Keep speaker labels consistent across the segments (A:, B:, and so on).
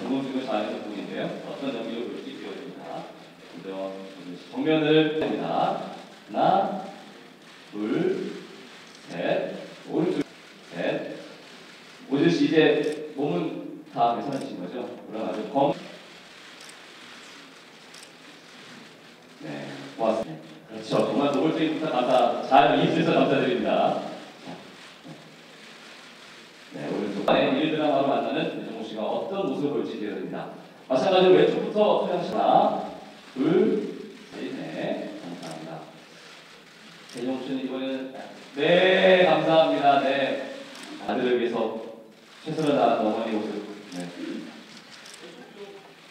A: 공동중을 잘하는 부분인데요. 어떤 연기를 볼지 기억됩니다. 먼저 정면을 합니다. 하나, 둘, 셋, 오른쪽, 셋. 오준 씨 이제 몸은 다 괜찮으신 거죠? 그럼 아주 검. 네, 고맙습니다. 그렇죠. 정말 노골적인 감사 잘 이해주셔서 감사드립니다. 네, 오른쪽 네, 일 드라마로 만나는 씨가 어떤 모습을 보일지 기대됩니다. 마찬가지로 왼쪽부터 소양씨나 둘, 셋, 넷, 감사합니다. 씨는 이번에는 네, 감사합니다. 네, 아들을 위해서 최선을 다하는 어머니 모습. 네.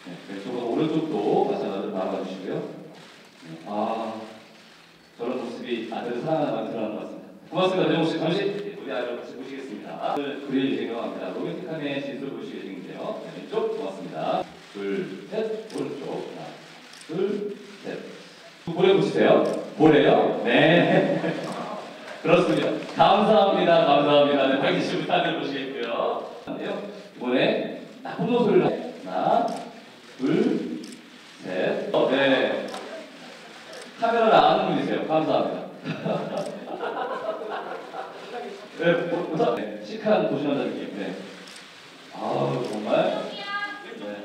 A: 네, 왼쪽으로 오른쪽도 마찬가지로 바라봐 주시고요. 네, 아, 저런 모습이 아들을 사랑하는 드러나는 것 같습니다. 고맙습니다. 씨 잠시 우리 아이를 같이 보시겠습니다. 그릴 예정합니다. 로맨틱함의 보실 예정인데 요. 네, 왼쪽 고맙습니다. 둘, 셋, 오른쪽. 하나, 둘, 셋. 볼에 보시세요. 볼에요? 네. 그렇습니다. 감사합니다. 감사합니다. 네, 박기씨 부탁을 보시겠고요. 이번에 나쁜 소리를 하나, 둘, 셋. 어, 네. 카메라를 안 하는 분이세요. 감사합니다. 네, 시크한 도시남자 느낌. 네. 아우 정말. 네.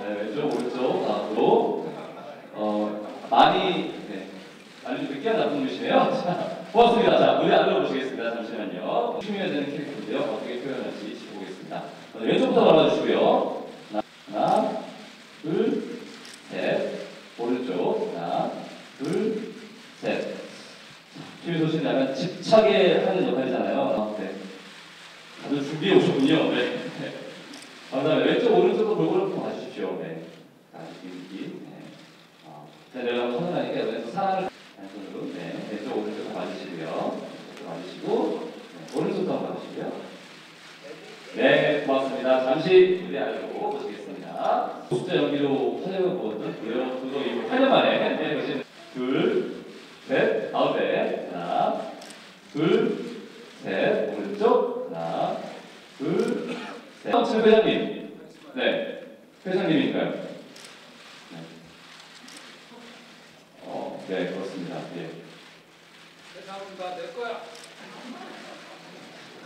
A: 네, 왼쪽 오른쪽 앞으로. 어 많이 네. 아주 느끼한 나쁜 분이시네요. 자, 고맙습니다. 자, 무대 안으로 모시겠습니다. 잠시만요. 조심해야 되는 캐릭터인데요. 어떻게 표현할지 짚어보겠습니다. 먼저 왼쪽부터 발라주시고요. 하나, 하나, 둘, 셋. 오른쪽. 하나, 둘, 셋. 김희소 씨는 약간 집착에 하는 역할이잖아요. 아, 네. 다들 준비해 오셨군요. 네. 네. 감사합니다. 왼쪽, 오른쪽도 골고루 좀 봐주십시오. 네. 아주 느낌. 네. 아, 자, 내가 선언하니까 여기서 사랑을 왼손으로, 네. 왼쪽, 오른쪽 다 봐주시고요. 봐주시고, 네. 오른쪽도 한번 봐주시고요. 네, 고맙습니다. 잠시 무대 아래로 모시겠습니다. 숫자 연기로 촬영을 보았던 그요 그거 이후 8년 만에 네, 보신 둘, 셋, 가운데 하나, 둘, 셋, 오른쪽 하나, 둘, 셋. 지금 회장님, 네, 회장님인가요? 네. 어, 네, 그렇습니다. 예.
B: 대상은 내 거야.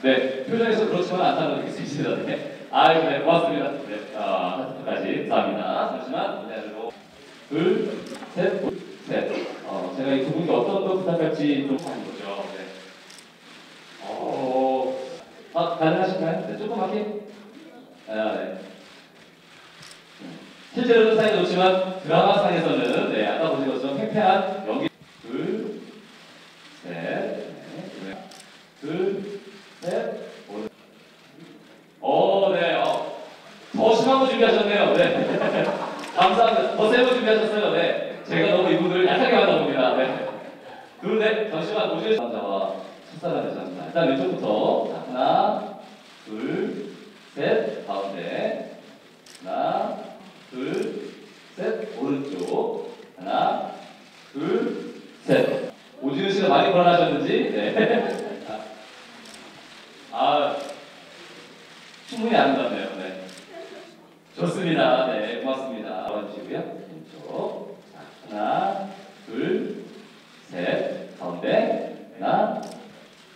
A: 네, 표정에서 그렇지만 않다는 느낄 수 있습니다. 네. 아유, 네, 고맙습니다. 네, 아, 하트까지 감사합니다. 잠시만, 무대로 둘, 셋, 셋. 어, 제가 이 두 분께 어떤 거 부탁할지 좀 하는 거죠. 네. 어, 아, 가능하신가요? 네, 조금밖에? 아, 네. 실제로는 사이 좋지만 드라마상에서는 네, 아까 보신 것처럼 팽팽한 연기 둘, 셋, 네, 둘, 셋, 오른. 오, 네, 어, 더 심한 거 준비하셨네요. 네, 감사합니다. 더 세고 준비하셨어요. 네, 제가 너무 이분을 약하게 하다 봅니다. 네, 둘, 넷, 잠시만 오실 남자와 첫사랑을 되셨습니다. 일단 왼쪽부터 자, 하나, 둘, 셋, 가운데 하나, 둘, 셋, 오른쪽 하나, 둘, 셋. 오진우 씨가 많이 불안하셨는지, 네. 아, 충분히 아름답네요. 네. 좋습니다. 네, 고맙습니다. 와주시고요. 왼쪽. 자, 하나, 둘, 셋. 가운데. 하나,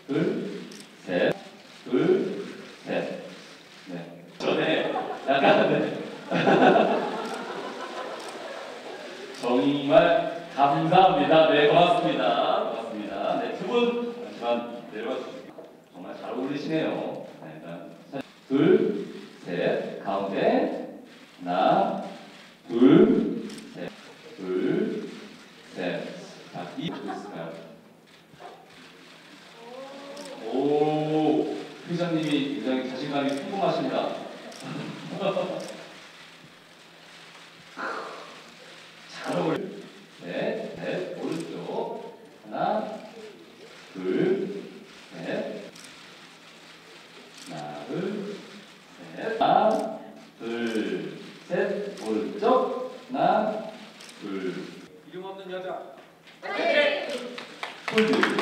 A: 둘, 셋. 둘, 셋. 네. 전에 약간, 네. 정말 감사합니다. 네, 고맙습니다. 고맙습니다. 네, 두 분, 잠시만 내려와 주시고. 정말 잘 어울리시네요. 네, 일단 사- 둘, 셋, 가운데 하나, 둘, 셋, 둘, 셋. 자, 이 있을까요? 오, 회장님이 굉장히 자신감이 풍부하십니다. Thank you.